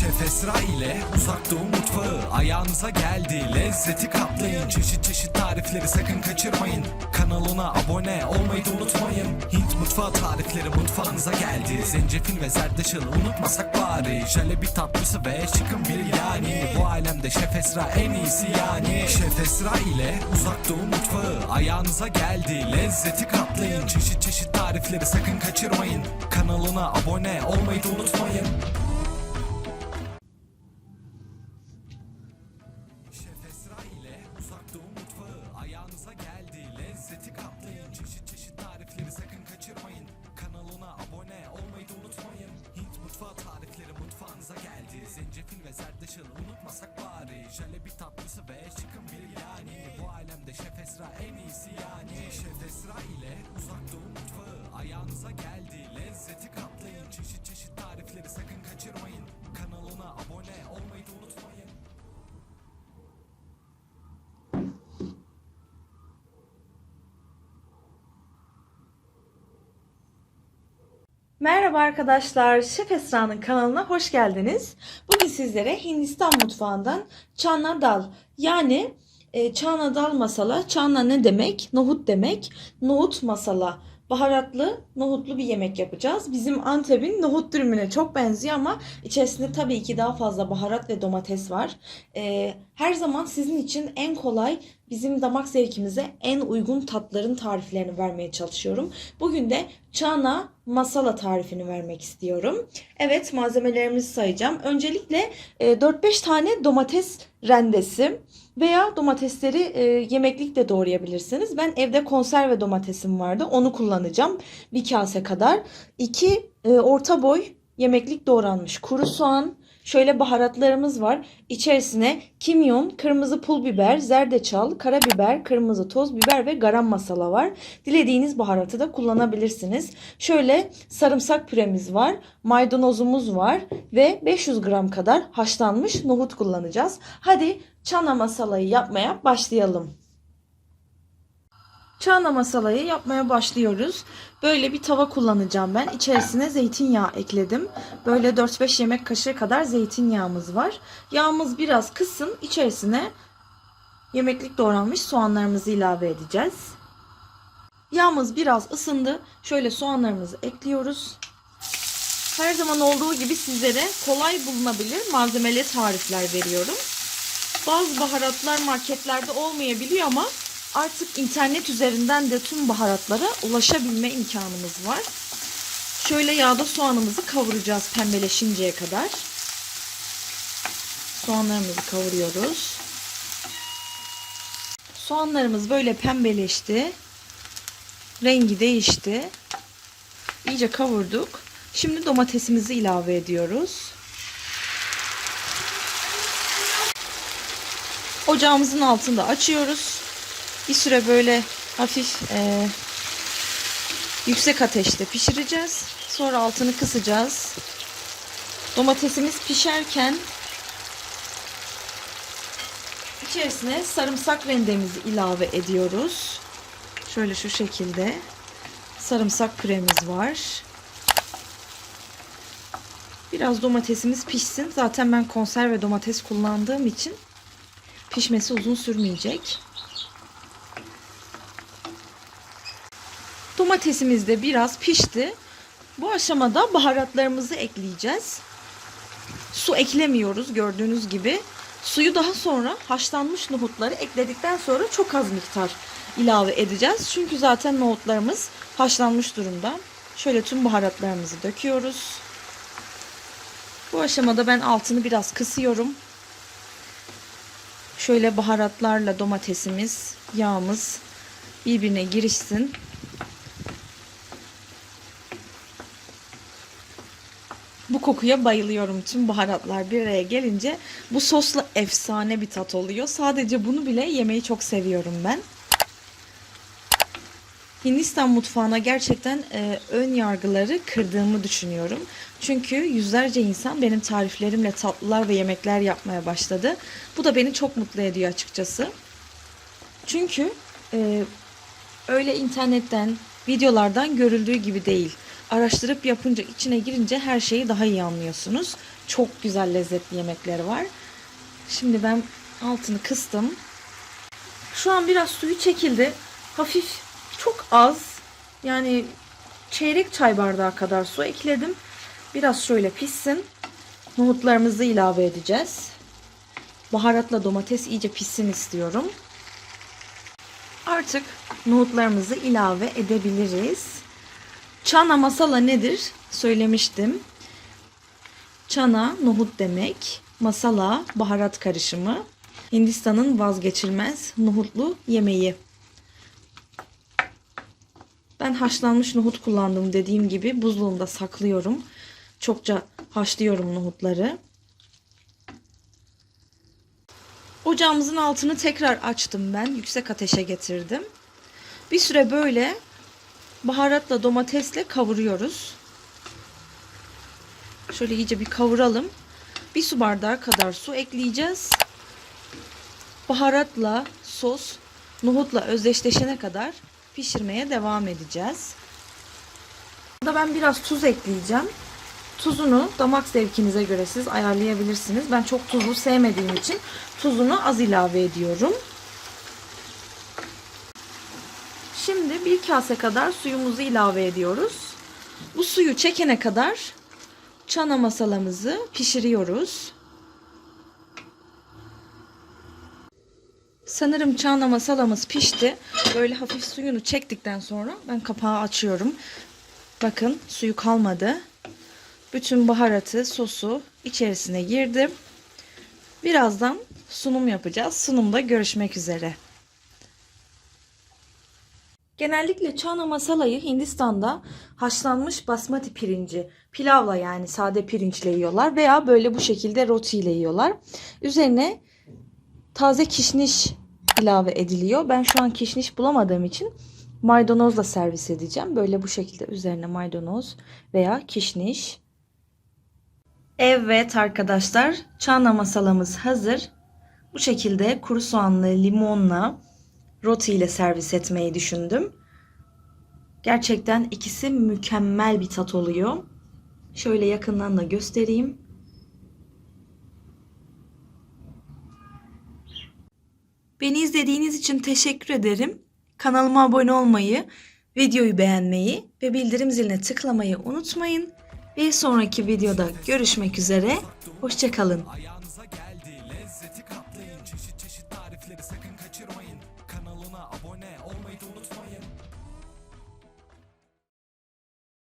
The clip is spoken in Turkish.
Şef Esra ile uzak doğu mutfağı. Ayağınıza geldi Lezzeti katlayın çeşit çeşit tarifleri sakın kaçırmayın. Kanalına abone olmayı da unutmayın. Hint mutfağı tarifleri mutfağınıza geldi. Zencefil ve zerdeçal unutmasak bari. Jalebi tatlısı ve şıkın bir yani. Bu alemde Şef Esra en iyisi yani. Şef Esra ile uzak doğu mutfağı. Ayağınıza geldi Lezzeti katlayın çeşit çeşit tarifleri sakın kaçırmayın. Kanalına abone olmayı da unutmayın Merhaba arkadaşlar, Şef Esra'nın kanalına hoş geldiniz. Bugün sizlere Hindistan mutfağından çana dal yani e, çana dal masala. Çana ne demek? Nohut demek. Nohut masala. Baharatlı, nohutlu bir yemek yapacağız. Bizim Antep'in nohut dürümüne çok benziyor ama içerisinde tabii ki daha fazla baharat ve domates var. E, her zaman sizin için en kolay, bizim damak zevkimize en uygun tatların tariflerini vermeye çalışıyorum. Bugün de çana masala tarifini vermek istiyorum. Evet malzemelerimizi sayacağım. Öncelikle e, 4-5 tane domates rendesi veya domatesleri e, yemeklikte doğrayabilirsiniz. Ben evde konserve domatesim vardı. Onu kullanacağım. Bir kase kadar. 2 orta boy yemeklik doğranmış kuru soğan, Şöyle baharatlarımız var. İçerisine kimyon, kırmızı pul biber, zerdeçal, karabiber, kırmızı toz biber ve garam masala var. Dilediğiniz baharatı da kullanabilirsiniz. Şöyle sarımsak püremiz var, maydanozumuz var ve 500 gram kadar haşlanmış nohut kullanacağız. Hadi çana masalayı yapmaya başlayalım. Çana masalayı yapmaya başlıyoruz. Böyle bir tava kullanacağım ben. İçerisine zeytinyağı ekledim. Böyle 4-5 yemek kaşığı kadar zeytinyağımız var. Yağımız biraz kısın. İçerisine yemeklik doğranmış soğanlarımızı ilave edeceğiz. Yağımız biraz ısındı. Şöyle soğanlarımızı ekliyoruz. Her zaman olduğu gibi sizlere kolay bulunabilir malzemeli tarifler veriyorum. Bazı baharatlar marketlerde olmayabiliyor ama artık internet üzerinden de tüm baharatlara ulaşabilme imkanımız var. Şöyle yağda soğanımızı kavuracağız pembeleşinceye kadar. Soğanlarımızı kavuruyoruz. Soğanlarımız böyle pembeleşti. Rengi değişti. İyice kavurduk. Şimdi domatesimizi ilave ediyoruz. Ocağımızın altını da açıyoruz. Bir süre böyle hafif e, yüksek ateşte pişireceğiz. Sonra altını kısacağız. Domatesimiz pişerken içerisine sarımsak rendemizi ilave ediyoruz. Şöyle şu şekilde sarımsak püremiz var. Biraz domatesimiz pişsin. Zaten ben konserve domates kullandığım için pişmesi uzun sürmeyecek. Domatesimiz de biraz pişti. Bu aşamada baharatlarımızı ekleyeceğiz. Su eklemiyoruz gördüğünüz gibi. Suyu daha sonra haşlanmış nohutları ekledikten sonra çok az miktar ilave edeceğiz. Çünkü zaten nohutlarımız haşlanmış durumda. Şöyle tüm baharatlarımızı döküyoruz. Bu aşamada ben altını biraz kısıyorum. Şöyle baharatlarla domatesimiz, yağımız birbirine girişsin. Bu kokuya bayılıyorum. Tüm baharatlar bir araya gelince bu sosla efsane bir tat oluyor. Sadece bunu bile yemeyi çok seviyorum ben. Hindistan mutfağına gerçekten e, ön yargıları kırdığımı düşünüyorum. Çünkü yüzlerce insan benim tariflerimle tatlılar ve yemekler yapmaya başladı. Bu da beni çok mutlu ediyor açıkçası. Çünkü e, öyle internetten, videolardan görüldüğü gibi değil. Araştırıp yapınca içine girince her şeyi daha iyi anlıyorsunuz. Çok güzel lezzetli yemekleri var. Şimdi ben altını kıstım. Şu an biraz suyu çekildi. Hafif çok az yani çeyrek çay bardağı kadar su ekledim. Biraz şöyle pişsin. Nohutlarımızı ilave edeceğiz. Baharatla domates iyice pişsin istiyorum. Artık nohutlarımızı ilave edebiliriz. Çana masala nedir? Söylemiştim. Çana nohut demek. Masala baharat karışımı. Hindistan'ın vazgeçilmez nohutlu yemeği. Ben haşlanmış nohut kullandım dediğim gibi buzluğumda saklıyorum. Çokça haşlıyorum nohutları. Ocağımızın altını tekrar açtım ben. Yüksek ateşe getirdim. Bir süre böyle baharatla domatesle kavuruyoruz. Şöyle iyice bir kavuralım. Bir su bardağı kadar su ekleyeceğiz. Baharatla sos nohutla özdeşleşene kadar pişirmeye devam edeceğiz. Burada ben biraz tuz ekleyeceğim. Tuzunu damak zevkinize göre siz ayarlayabilirsiniz. Ben çok tuzlu sevmediğim için tuzunu az ilave ediyorum. Şimdi bir kase kadar suyumuzu ilave ediyoruz. Bu suyu çekene kadar çana masalamızı pişiriyoruz. Sanırım çana masalamız pişti. Böyle hafif suyunu çektikten sonra ben kapağı açıyorum. Bakın suyu kalmadı. Bütün baharatı, sosu içerisine girdim. Birazdan sunum yapacağız. Sunumda görüşmek üzere. Genellikle çana masalayı Hindistan'da haşlanmış basmati pirinci, pilavla yani sade pirinçle yiyorlar veya böyle bu şekilde roti ile yiyorlar. Üzerine taze kişniş ilave ediliyor. Ben şu an kişniş bulamadığım için maydanozla servis edeceğim. Böyle bu şekilde üzerine maydanoz veya kişniş. Evet arkadaşlar, çana masalamız hazır. Bu şekilde kuru soğanlı limonla roti ile servis etmeyi düşündüm. Gerçekten ikisi mükemmel bir tat oluyor. Şöyle yakından da göstereyim. Beni izlediğiniz için teşekkür ederim. Kanalıma abone olmayı, videoyu beğenmeyi ve bildirim ziline tıklamayı unutmayın. Bir sonraki videoda görüşmek üzere. Hoşçakalın.